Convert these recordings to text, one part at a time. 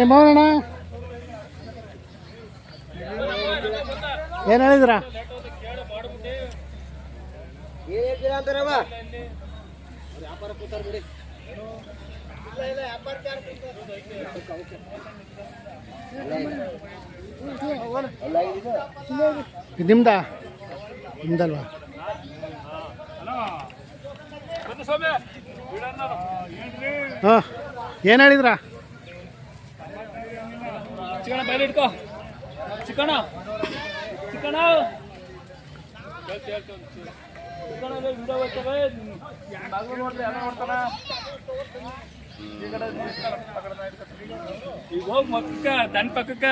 ನಿಮ್ಮ ಅಣ್ಣ ಏನು ಹೇಳಿದ್ರ? ಏನ್ ಹೇಳ್ತೀರಾ ಅಂತಾರವ ಇದು ನಿಮ್ದಾ? ನಿಮ್ದಲ್ವಾ? ಹಾಂ ಏನು ಹೇಳಿದ್ರ? ಚಿಕಣ ಬಯಲು ಇಟ್ಕೋ ಚಿಕಣ ಚಿಕಣ ಈಗ ಹೋಗಿ ಮಕ್ಕ ತನ್ನ ಪಕ್ಕಕ್ಕ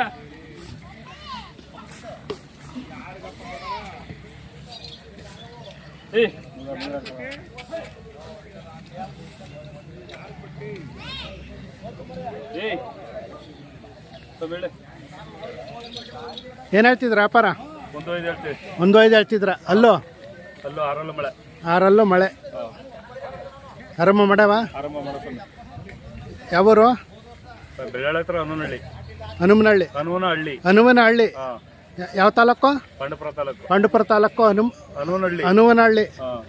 ಏ ಏನು ಹೇಳ್ತಿದ್ರ ವ್ಯಾಪಾರ? ಹೇಳ್ತೀವಿ. ಒಂದು ಐದು ಹೇಳ್ತಿದ್ರ. ಅಲ್ಲೋ? ಅಲ್ಲೂ ಆರಲ್ಲ ಮಳೆ. ಆರಲ್ಲೂ ಮಳೆ. ಆರಾಮ ಮಡವಾ? ಆರಂಭ ಮಾಡ್ಕೊಂಡು ಯಾವೂರು? ಬೆಳ್ಳಾಳ ಹತ್ರ ಹನುಮನಹಳ್ಳಿ. ಹನುಮನಹಳ್ಳಿ. ಹನುಮನಹಳ್ಳಿ ಹನುಮನಹಳ್ಳಿ ಯಾವ ತಾಲೂಕು? ಪಂಡಪುರ ತಾಲೂಕು. ಪಾಂಡುಪುರ ತಾಲೂಕು ಹನುಮ ಹನುಮನಹಳ್ಳಿ ಹನುಮನಹಳ್ಳಿ ಹಾಂ.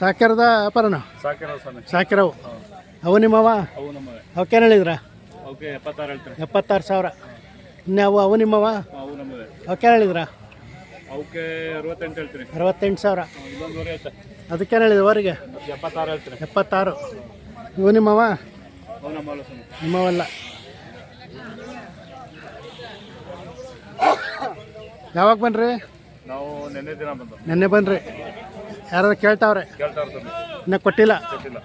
ಸಾಕಿರದ ವ್ಯಾಪಾರನ? ಸಾಕಿರೋ ಸಾಕಿರವು ಅವು ನಿಮ್ಮವ? ಅವು ನಮ್ಮವೆ. ಅವಕ್ಕೇನು ಹೇಳಿದ್ರ? ಎಪ್ಪತ್ತಾರು ಸಾವಿರ. ಇನ್ಯಾವು? ಅವು ನಿಮ್ಮವ? ಅವು ನಮ್ಮವೆ. ಅವಕ್ಕೇನು ಹೇಳಿದ್ರ? ಅವಕ್ಕೆ ಅರವತ್ತೆಂಟು ಹೇಳ್ತೀನಿ. ಅರವತ್ತೆಂಟು ಸಾವಿರ. ಅದಕ್ಕೇನು ಅವರಿಗೆ? ಎಪ್ಪತ್ತಾರು ಹೇಳ್ತೀನಿ. ಎಪ್ಪತ್ತಾರು. ಇವು ನಿಮ್ಮವ? ಅವು ನಮ್ಮಲ್ಲ ಸ್ವಾಮಿ ನಿಮ್ಮವಲ್ಲ. ಯಾವಾಗ ಬನ್ರಿ? ನಾವು ನಿನ್ನೆ ದಿನ ಬಂದು ನೆನ್ನೆ ಬನ್ರಿ. ಯಾರು ಕೇಳ್ತಾವ್ರೆ? ಇನ್ನ ಸ್ವಾಮಿ ಇನ್ನೂ ಕೊಟ್ಟಿಲ್ಲ. ಗೊತ್ತಿಲ್ಲ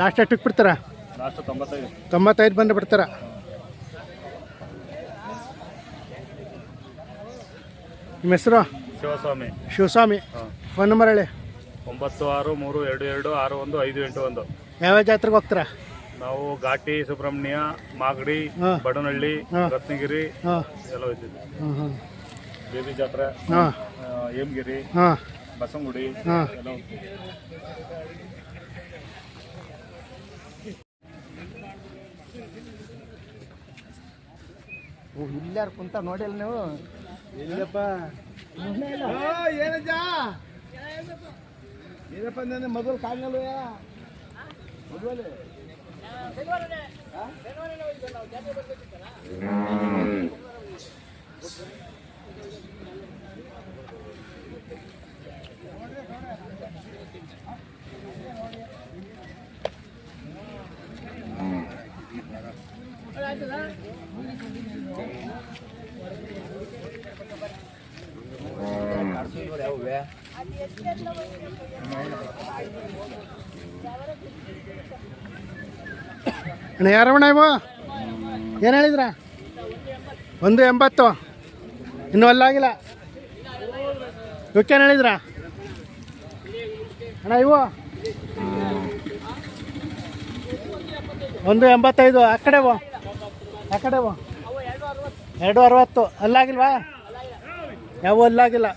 ಲಾಸ್ಟ್ ಎಷ್ಟಕ್ಕೆ ಬಿಡ್ತೀರಾ? ಲಾಸ್ಟ್ ತೊಂಬತ್ತೈದು. ತೊಂಬತ್ತೈದು ಬಂದು ಬಿಡ್ತೀರಾ? ನಿಮ್ಮ ಹೆಸರು? ಶಿವಸ್ವಾಮಿ. ಶಿವಸ್ವಾಮಿ ಫೋನ್ ನಂಬರ್ ಹೇಳಿ. ಒಂಬತ್ತು ಆರು ಮೂರು ಎರಡು ಎರಡು ಆರು ಒಂದು ಐದು ಎಂಟು ಒಂದು. ಯಾವ ಜಾತ್ರೆಗೆ ಹೋಗ್ತೀರಾ? ನಾವು ಘಾಟಿ ಸುಬ್ರಹ್ಮಣ್ಯ ಮಾಗಡಿ ಹಾಂ. ಬಡನಹಳ್ಳಿ ಹಾಂ. ರತ್ನಗಿರಿ ಹಾಂ. ಎಲ್ಲ ಹೋಗ್ತಿದ್ವಿ ಹಾಂ ಹಾಂ. ಬೇಬಿ ಜಾತ್ರೆ ಹಾಂ. ಆ, ಹೇಮಗಿರಿ ಹಾಂ. ಬಸಂಗುಡಿ ಹಾಂ. ಎಲ್ಲ ಓ ಇಲ್ಲಾರು ಕುಂತ ನೋಡಿಲ್ಲ ನೀವು? ಇಲ್ಲಪ್ಪ. ಏನಜ್ಜ? ಏನಪ್ಪ ನನ್ನ ಮೊದಲು ಕಾಣಲ್ವ ಮದುವೆ ಅಣ್ಣ ಯಾರವಣ ಇವು? ಏನು ಹೇಳಿದ್ರ? ಒಂದು ಎಂಬತ್ತು. ಇನ್ನೂ ಅಲ್ಲಾಗಿಲ್ಲ ಇವಕ್ಕೇನು ಹೇಳಿದ್ರ? ಅಣ್ಣ, ಇವು? ಒಂದು ಎಂಬತ್ತೈದು. ಆ ಕಡೆವು ಆ ಕಡೆವು ಎರಡು ಅರವತ್ತು. ಅಲ್ಲಾಗಿಲ್ವಾ ಯಾವ ಅಲ್ಲಾಗಿಲ್ಲ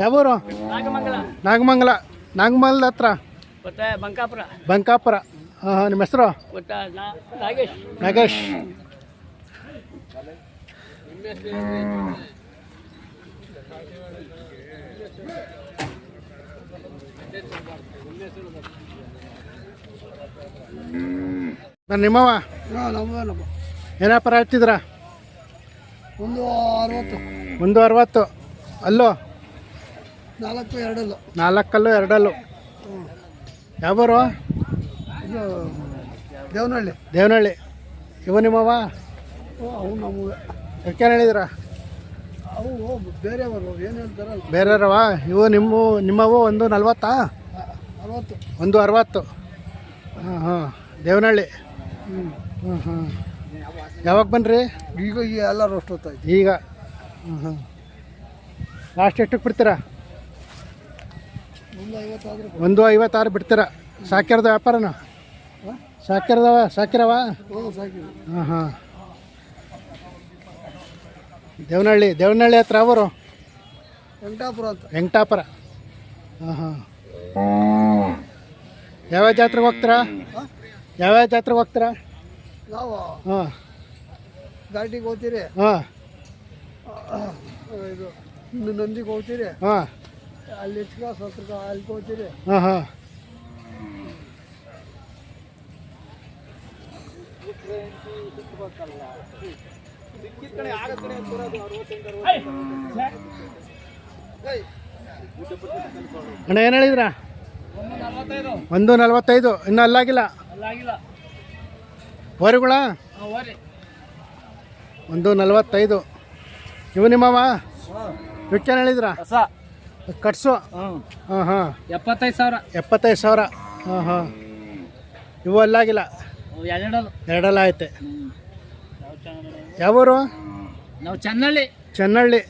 ಯಾವೂರು? ನಾಗಮಂಗಲ. ನಾಗಮಂಗಲ. ಹತ್ರ? ಬಂಕಾಪುರ. ಬಂಕಾಪುರ. ಹಾಂ ಹಾಂ ನಿಮ್ಮ ಹೆಸರು? ನಾಗೇಶ್. ನಾಗೇಶ್. ನಾನು ನಿಮ್ಮವ ಏನಪ್ಪ? ಹಾಕ್ತಿದ್ರ ಹೇಳ್ತಿದ್ರ ಒಂದು ಅರವತ್ತು. ಒಂದು ಅರವತ್ತು. ಅಲ್ಲೋ? ನಾಲ್ಕು ಎರಡಲ್ಲೂ. ನಾಲ್ಕಲ್ಲು ಎರಡಲ್ಲು. ಯಾವೂರು ಇದು ದೇವನಹಳ್ಳಿ. ದೇವನಹಳ್ಳಿ. ಇವು ನಿಮ್ಮವ ಅವು ನಮ್ಮವೆ ಯಾಕೇನು ಹೇಳಿದ್ರ? ಅವು ಬೇರೆಯವರು ಏನು ಹೇಳ್ತಾರಲ್ಲ ಬೇರೆಯವ್ರವ ಇವು ನಿಮ್ಮ ನಿಮ್ಮವು ಒಂದು ನಲ್ವತ್ತಾ? ಅರವತ್ತು. ಒಂದು ಅರವತ್ತು. ಹಾಂ ಹಾಂ. ದೇವನಹಳ್ಳಿ. ಹ್ಞೂ ಹ್ಞೂ ಹ್ಞೂ ಯಾವಾಗ ಬನ್ನಿರಿ ಈಗ ಈ ಎಲ್ಲ ರೋಸ್ಟ್ ಈಗ. ಹ್ಞೂ ಹ್ಞೂ ಲಾಸ್ಟ್ ಎಷ್ಟಕ್ಕೆ ಬಿಡ್ತೀರಾ? ಒಂದು ಐವತ್ತಾರು ಬಿಡ್ತೀರಾ? ಸಾಕಿರದ ವ್ಯಾಪಾರನ? ಸಾಕಿರದವ? ಸಾಕಿರವ? ಹಾಂ ಹಾಂ. ದೇವನಹಳ್ಳಿ ದೇವನಹಳ್ಳಿ ಹತ್ರ ಅವರು ವೆಂಕಟಾಪುರ ಅಂತ. ವೆಂಕಟಾಪುರ. ಹಾಂ ಹಾಂ. ಯಾವ್ಯಾವ ಜಾತ್ರೆಗೆ ಹೋಗ್ತೀರಾ? ಯಾವ್ಯಾವ ಜಾತ್ರೆಗೆ ಹೋಗ್ತೀರಾ? ನಾವು? ಹಾಂ. ಘಾಟಿಗೆ ಹೋಗ್ತೀರಿ? ಹಾಂ. ಇದು ನಂದಿಗೆ ಹೋಗ್ತೀರಿ? ಹಾಂ. ಅಲ್ಲಿ ಹೆಚ್ಚಿಗೆ ಸ್ವಲ್ಪ ಅಲ್ಲಿಗೆ ಹೋಗ್ತೀರಿ ಹಾಂ ಹಾಂ. ಅಣ್ಣ ಏನು ಹೇಳಿದ್ರಾ? ಒಂದು ನಲ್ವತ್ತೈದು. ಇನ್ನೂ ಅಲ್ಲಾಗಿಲ್ಲ? ಓರಿಗಳ ಒಂದು ನಲ್ವತ್ತೈದು. ಇವು ನಿಮ್ಮವ? ಇವಕ್ಕೇನು ಹೇಳಿದ್ರ? ಕಟ್ಸು. ಹಾಂ ಹಾಂ. ಎಪ್ಪತ್ತೈದು ಸಾವಿರ. ಎಪ್ಪತ್ತೈದು ಸಾವಿರ. ಹಾಂ ಹಾಂ. ಇವು ಅಲ್ಲಾಗಿಲ್ಲ. ಎರಡಲ್ಲ ಎರಡೆಲ್ಲ ಐತೆ ಯಾವೂರು? ನಾವು ಚನ್ನಳ್ಳಿ. ಚೆನ್ನಳ್ಳಿ.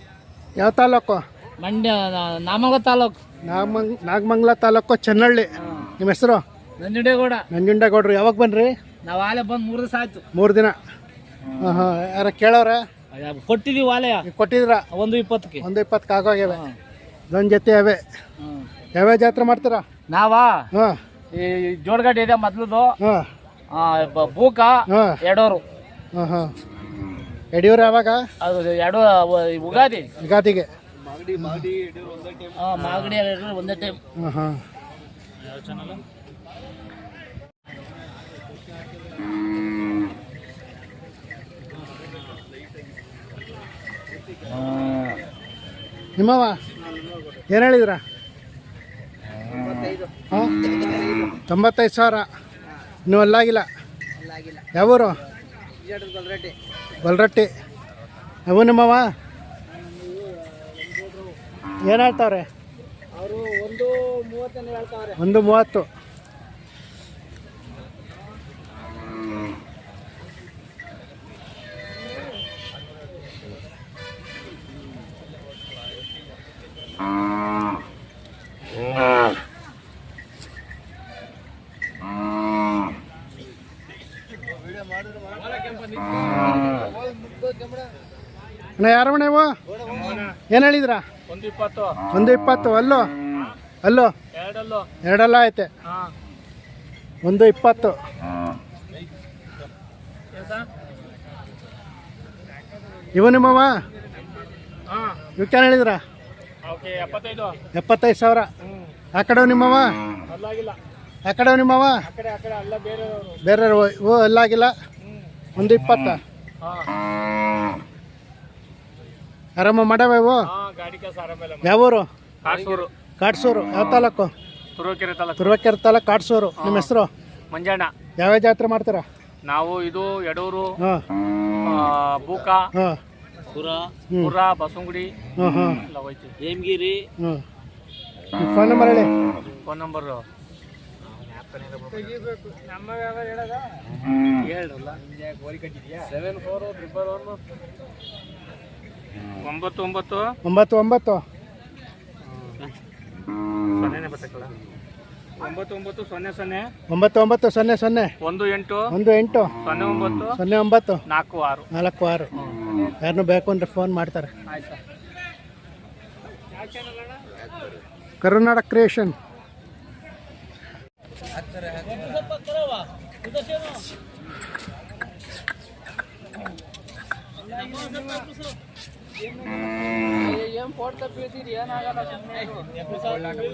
ಯಾವ ತಾಲೂಕು? ಮಂಡ್ಯ ನಾಮಂಗ ತಾಲೂಕು. ನಾಗಮಂಗ್ ನಾಗಮಂಗಲ ತಾಲೂಕು ಚೆನ್ನಳ್ಳಿ. ನಿಮ್ಮ ಹೆಸರು? ನಂಜುಂಡೇಗೌಡ. ನಂಜುಂಡೇಗೌಡ್ರು. ಯಾವಾಗ ಬನ್ರಿ ನಾವು ಆಲೆ ಬಂದು ಮೂರು ದಿವಸ ಆಯ್ತು. ಮೂರು ದಿನ. ಹಾಂ ಹಾಂ. ಯಾರ ಕೇಳವ್ರೆ ಕೊಟ್ಟಿದೀವಿ ಆಲಯ. ಕೊಟ್ಟಿದ್ರ ಒಂದು ಇಪ್ಪತ್ತಕ್ಕೆ. ಒಂದು ಇಪ್ಪತ್ತಕ್ಕೆ ಆಗೋಗ್ಯವೆ. ಇದೊಂದು ಜೊತೆ ಅವೆ ಯಾವ್ಯಾವ ಜಾತ್ರೆ ಮಾಡ್ತೀರಾ? ನಾವಾ? ಹಾಂ. ಈ ಜೋಡಗಡ್ಡೆ ಇದೆ ಮೊದ್ಲದು. ಹಾಂ. ಬೂಕ ಹಾಂ. ಎರಡೋರು ಹಾಂ ಹಾಂ. ಯಡಿಯೂರು ಯಾವಾಗ? ಅದು ಎರಡು ಉಗಾದಿ. ಯುಗಾದಿಗೆ ಹಾಂ ಮಾಗಡಿ ಒಂದೇ ಟೈಮ್ ಹಾಂ. ಹಾಂ. ನಿಮ್ಮವ? ಏನು ಹೇಳಿದ್ರ? ಹಾಂ? ತೊಂಬತ್ತೈದು ಸಾವಿರ. ಇನ್ನೂ ಅಲ್ಲಾಗಿಲ್ಲ. ಯಾವೂರು? ಬಲರಟ್ಟಿ. ಅವು ನಿಮ್ಮವ ಏನು ಹೇಳ್ತಾವ್ರೆ. ಒಂದು ಮೂವತ್ತು. ಅಣ್ಣ ಯಾರವ ನೀವು ಏನು ಹೇಳಿದ್ರಾ? ಒಂದು ಇಪ್ಪತ್ತು ಅಲ್ಲೋ? ಅಲ್ಲೋ? ಎರಡಲ್ಲ. ಐತೆ ಒಂದು ಇಪ್ಪತ್ತು. ಇವ ನಿಮ್ಮವ? ಇವಕ್ಕೇನು ಹೇಳಿದ್ರ? ಎಪ್ಪತ್ತೈದು. ಸಾವಿರ. ಆ ಕಡೆ ನಿಮ್ಮವ? ಆ ಕಡೆ ನಿಮ್ಮವ? ಬೇರೆ ಇವು ಅಲ್ಲಾಗಿಲ್ಲ. ಒಂದು ಇಪ್ಪತ್ತ. ಆರಾಮ ಮಾಡವ ಇವು? ಹಾಂ ಗಾಡಿ ಕೆಲಸ ಆರಾಮೇಲೆ ಯಾವೂರು? ಕಾಟ್ಸೂರು. ಕಾಡ್ಸೂರು ಯಾವ ತಾಲೂಕು? ತುರುವೇಕೆರೆ ತಾಲೂಕು. ತುರುವೇಕೆರೆ ತಾಲೂಕು ಕಾಡ್ಸೂರು ನಿಮ್ಮ ಹೆಸರು? ಮಂಜಣ್ಣ. ಯಾವ ಜಾತ್ರೆ ಮಾಡ್ತೀರ? ನಾವು ಇದು ಯಡೂರು ಬೂಕ ಬಸವಂಗುಡಿ ಪುರ ಹೋಯ್ತೀವಿ ಹೇಮಗಿರಿ. ಹ್ಞೂ ಫೋನ್ ನಂಬರ್ ಹೇಳಿ. Phone number. Seven four triple one. ಒಂಬತ್ತು ಒಂಬತ್ತು ಒಂಬತ್ತು ಒಂಬತ್ತು ಸೊನ್ನೆನೇ ಬರ್ತಕ್ಕಲ್ಲ ಒಂಬತ್ತು ಒಂಬತ್ತು ಸೊನ್ನೆ ಸೊನ್ನೆ. ಒಂಬತ್ತು ಒಂಬತ್ತು ಸೊನ್ನೆ ಸೊನ್ನೆ. ಒಂದು ಎಂಟು. ಒಂದು ಎಂಟು. ಸೊನ್ನೆ ಒಂಬತ್ತು. ಸೊನ್ನೆ ಒಂಬತ್ತು. ನಾಲ್ಕು ಆರು. ನಾಲ್ಕು ಆರು. ಯಾರನ್ನೂ ಬೇಕು ಅಂದರೆ ಫೋನ್ ಮಾಡ್ತಾರೆ. ಆಯ್ತು? ಕರುನಾಡ ಕ್ರಿಯೇಷನ್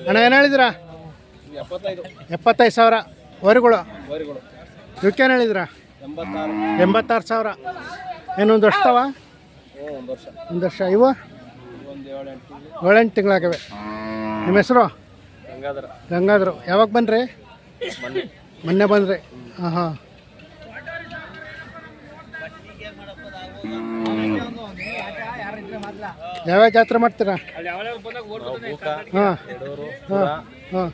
ಅಣ್ಣ, ಏನು ಹೇಳಿದ್ರಾ ಎಪ್ಪತ್ತೈದು ಸಾವಿರ. ವರಿಗಳು. ಇವಕ್ಕೇನು ಹೇಳಿದಿರ ಎಂಬತ್ತಾರು ಸಾವಿರ. ಏನೊಂದು ವರ್ಷವ? ಒಂದು ವರ್ಷ. ಇವು? ಏಳೆಂಟು ತಿಂಗಳಾಗವೆ ನಿಮ್ಮ ಹೆಸರು? ಗಂಗಾಧರು. ಯಾವಾಗ ಬನ್ರಿ ಮೊನ್ನೆ ಬಂದ್ರಿ. ಹಾಂ ಹಾಂ. ಯಾವ್ಯಾವ ಜಾತ್ರೆ ಮಾಡ್ತೀರಾ? ಅಲ್ಲಿ ಹಾಂ. ಹಾಂ.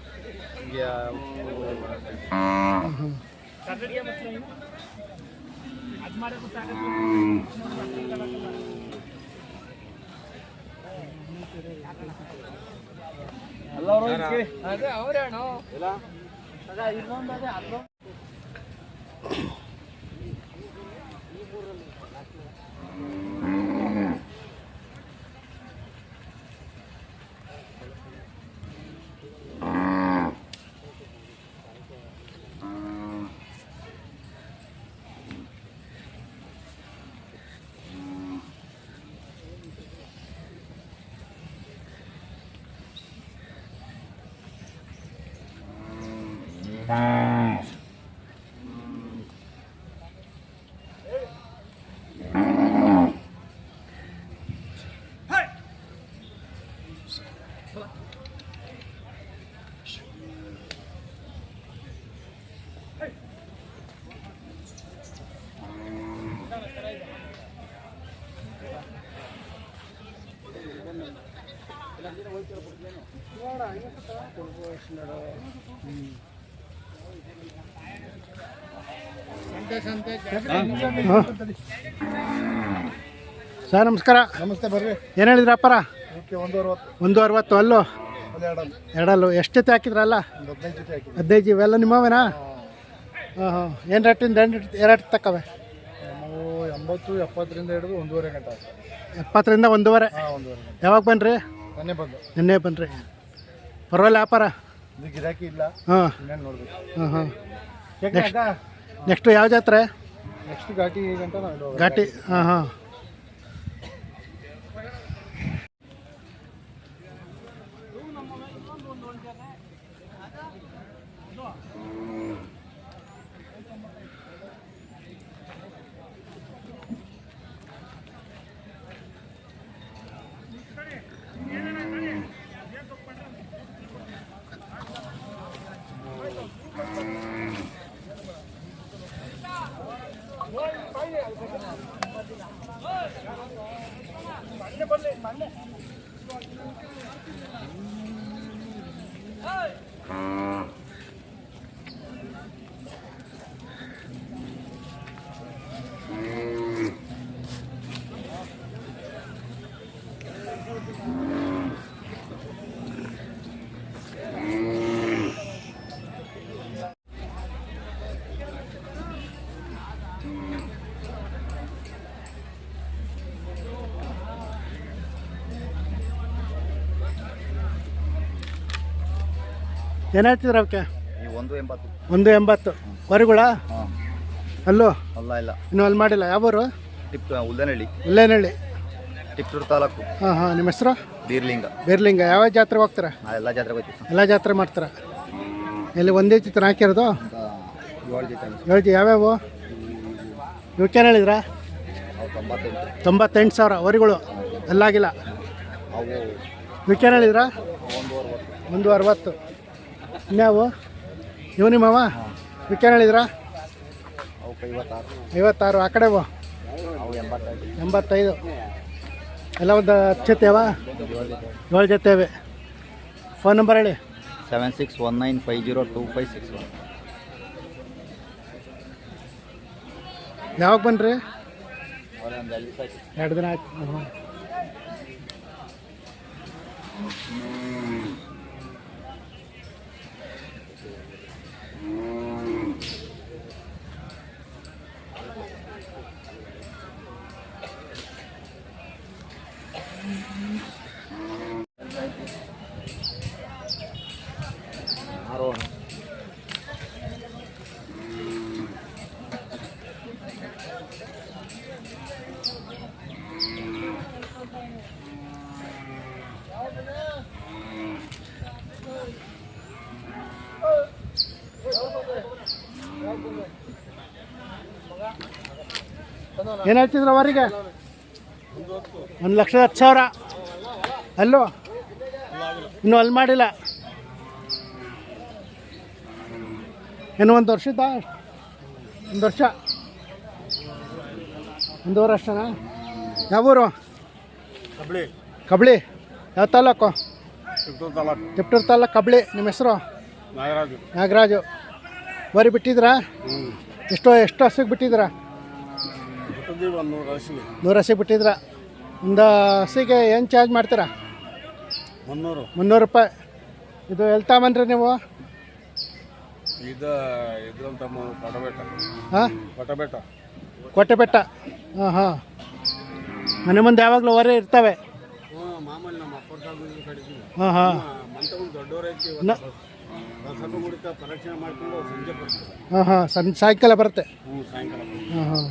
ಹಾಂ ಸರ್ ನಮಸ್ಕಾರ. ನಮಸ್ತೆ ಬರ್ರಿ. ಏನು ಹೇಳಿದ್ರ ಅಪ್ಪರ? ಓಕೆ ಒಂದು ಅರವತ್ತು. ಒಂದು ಅರವತ್ತು ಅಲ್ಲೂ ಎರಡಲ್ಲ. ಎಷ್ಟು ಜೊತೆ ಹಾಕಿದ್ರಲ್ಲ? ಹದಿನೈದು ಹದಿನೈದು ಇವೆಲ್ಲ ನಿಮ್ಮವೇನಾ? ಹಾಂ. ಹಾಂ ಏನು ರೇಟಿಂದ ಎರಡು ಎರಡು ತಕ್ಕವೆ? ಎಂಬತ್ತು ಎಪ್ಪತ್ತರಿಂದ ಹಿಡಿದು ಒಂದೂವರೆ ಗಂಟೆ ಎಪ್ಪತ್ತರಿಂದ ಒಂದೂವರೆ? ಯಾವಾಗ ಬನ್ನಿರಿ ನೆನ್ನೆ ಬಂದು. ನಿನ್ನೆ ಬನ್ನಿರಿ ಪರವಾಗಿಲ್ಲ ವ್ಯಾಪಾರ ಇದು ಗಿರಾಕಿ ಇಲ್ಲ. ಹಾಂ. ನೋಡ್ಬೇಕು. ಹಾಂ ಹಾಂ. ನೆಕ್ಸ್ಟ್ ಯಾವ ಜಾತ್ರೆ? ನೆಕ್ಸ್ಟ್ ಘಾಟಿ ಗಂಟೆ ಘಾಟಿ ಹಾಂ ಹಾಂ. Thank you. ಏನು ಹೇಳ್ತಿದ್ರು ಅವಕ್ಕೆ? ಈ ಒಂದು ಎಂಬತ್ತು. ಒಂದು ಎಂಬತ್ತು. ವರಿಗಳ ಹಾಂ. ಅಲ್ಲೂ? ಅಲ್ಲ ಇಲ್ಲ. ಇನ್ನೂ ಅಲ್ಲಿ ಮಾಡಿಲ್ಲ. ಯಾವೂರು? ಟಿಪ್ ಇಲ್ಲೇನಹಳ್ಳಿ ಟಿಪ್ಟೂರು ತಾಲೂಕು. ಹಾಂ ಹಾಂ. ನಿಮ್ಮ ಹೆಸರು? ಬೀರ್ಲಿಂಗ. ಬೀರ್ಲಿಂಗ. ಯಾವ ಜಾತ್ರೆಗೆ ಹೋಗ್ತಾರೆ? ನಾ ಎಲ್ಲ ಜಾತ್ರೆಗೆ ಹೋಗ್ತೀವಿ ಎಲ್ಲ ಜಾತ್ರೆ ಮಾಡ್ತಾರೆ? ಎಲ್ಲಿ ಒಂದೇ ಚಿತ್ರ ಹಾಕಿರೋದು? ಏಳು ಜೊತೆ ಹೇಳ್ತಿ ಯಾವ್ಯಾವು? ಇವಕ್ಕೇನು ಹೇಳಿದ್ರಾ? ಅವು ತೊಂಬತ್ತೆಂಟು. ತೊಂಬತ್ತೆಂಟು ಸಾವಿರ. ವರಿಗಳು ಎಲ್ಲಾಗಿಲ್ಲ ಅವು ಇವಕ್ಕೇನು ಹೇಳಿದ್ರಾ? ಒಂದು ಅರವತ್ತು. ಇನ್ಯಾವು ಇವು ನಿಮ್ಮವ? ಇವಕ್ಕೇನು ಹೇಳಿದ್ರಾ? ಐವತ್ತಾರು ಆ ಕಡೆ ಎಂಬತ್ತೈದು. ಎಲ್ಲ ಒಂದು ಹತ್ತು ಜೊತೆ ಅವ? ಏಳು ಜೊತೆವೆ ಫೋನ್ ನಂಬರ್ ಹೇಳಿ. Seven six one nine five zero two five six one. ಯಾವಾಗ ಬನ್ನಿರಿ ಎರಡು ದಿನ ಆಯ್ತು. ಏನು ಹೇಳ್ತಿದ್ರ ಅವರಿಗೆ? ಒಂದು ಲಕ್ಷದ ಹತ್ತು ಸಾವಿರ. ಅಲ್ಲೋ? ಇನ್ನೂ ಅಲ್ಲಿ ಮಾಡಿಲ್ಲ. ಏನು ಒಂದು ವರ್ಷದ ಒಂದು ವರ್ಷ? ಒಂದೂವರೆ ಅಷ್ಟನಾ ಯಾವೂರು? ಕಬಳಿ. ಕಬ್ಳಿ. ಯಾವ ತಾಲೂಕು ತಿಪ್ಟೂರು ತಾಲೂಕು ತಿಪ್ಟೂರು ತಾಲೂಕು ಕಬ್ಳಿ. ನಿಮ್ಮ ಹೆಸರು? ನಾಗರಾಜು. ನಾಗರಾಜು. ಬರಿ ಬಿಟ್ಟಿದ್ರಾ? ಎಷ್ಟೋ ಎಷ್ಟು ಹಸಿಗೆ ಬಿಟ್ಟಿದ್ದೀರಾ ಬಿಟ್ಟಿದ್ದೀವಿ ಒಂದು ನೂರು ಹಸಿಗೆ ನೂರು ಹಸಿ ಬಿಟ್ಟಿದ್ರ? ಒಂದು ಹಸಿಗೆ ಏನು ಚಾರ್ಜ್ ಮಾಡ್ತೀರಾ? ಮುನ್ನೂರು. ಮುನ್ನೂರು ರೂಪಾಯಿ. ಇದು ಎಲ್ಲಿ ತಗೊಂಬನ್ರಿ ನೀವು? ಇದು ಇದ್ರಂತ ಹಾಂ? ಪಟಬೇಟ ಕೋಟೆಬೆಟ್ಟ ಹಾಂ ಹಾಂ. ಮನೆ ಮುಂದೆ ಯಾವಾಗಲೂ ಹೊರೆ ಇರ್ತವೆ. ಹ್ಞೂ ಮಾಮೂಲಿ ನಮ್ಮ ಅಪ್ಪರ ಕಡಿತೀವಿ ಹಾಂ ಹಾಂ. ಮಂತಗೊಂಡು ದೊಡ್ಡವರೈತಿ ನ- ರಸಕ ಗುಡಿತ ಪರೀಕ್ಷೆ ಮಾಡ್ಕೊಂಡು ಸಂಜೆ ಬರ್ತೀವಿ ಹಾಂ ಹಾಂ. ಸಣ್ಣ ಸಾಯಂಕಾಲ ಬರುತ್ತೆ. ಹ್ಞೂ ಸಾಯಂಕಾಲ ಹಾಂ ಹಾಂ.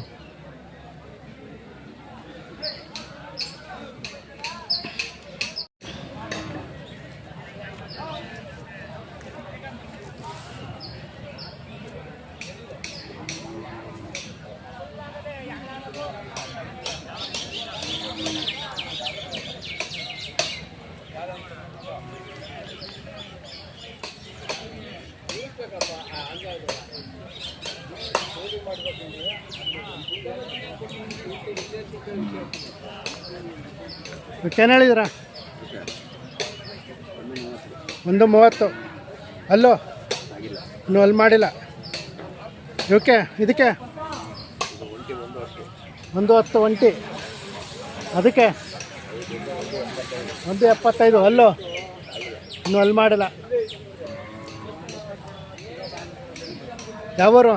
ಏನು ಹೇಳಿದ್ರ ಒಂದು ಮೂವತ್ತು. ಅಲ್ಲೋ? ಇನ್ನೂ ಅಲ್ಲಿ ಮಾಡಿಲ್ಲ. ಓಕೆ, ಇದಕ್ಕೆ? ಒಂದು ಹತ್ತು ಒಂಟಿ. ಅದಕ್ಕೆ? ಒಂದು ಎಪ್ಪತ್ತೈದು. ಅಲ್ಲೋ? ಇನ್ನೂ ಅಲ್ಲಿ ಮಾಡಿಲ್ಲ. ಯಾವೂರು?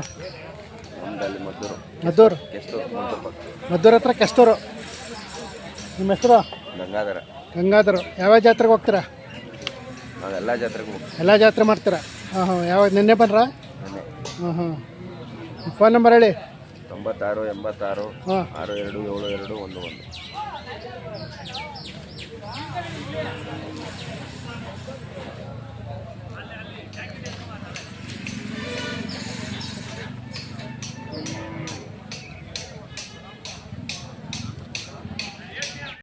ಮದ್ದೂರು. ಮದ್ದೂರು ಹತ್ರ ಕೆಸ್ತೂರು. ನಿಮ್ಮ ಹೆಸರು? ಗಂಗಾಧರ. ಗಂಗಾಧರ. ಯಾವ ಜಾತ್ರೆಗೆ ಹೋಗ್ತೀರಾ? ನಾವೆಲ್ಲ ಜಾತ್ರೆಗೂ ಎಲ್ಲ ಜಾತ್ರೆ ಮಾಡ್ತೀರಾ? ಹಾಂ ಹಾಂ. ಯಾವಾಗ? ನಿನ್ನೆ ಬಂದ್ರಾ? ಹಾಂ ಹಾಂ. ಫೋನ್ ನಂಬರ್ ಹೇಳಿ. ತೊಂಬತ್ತಾರು ಎಂಬತ್ತಾರು ಹಾಂ. ಆರು ಎರಡು ಏಳು ಎರಡು ಒಂದು ಒಂದು.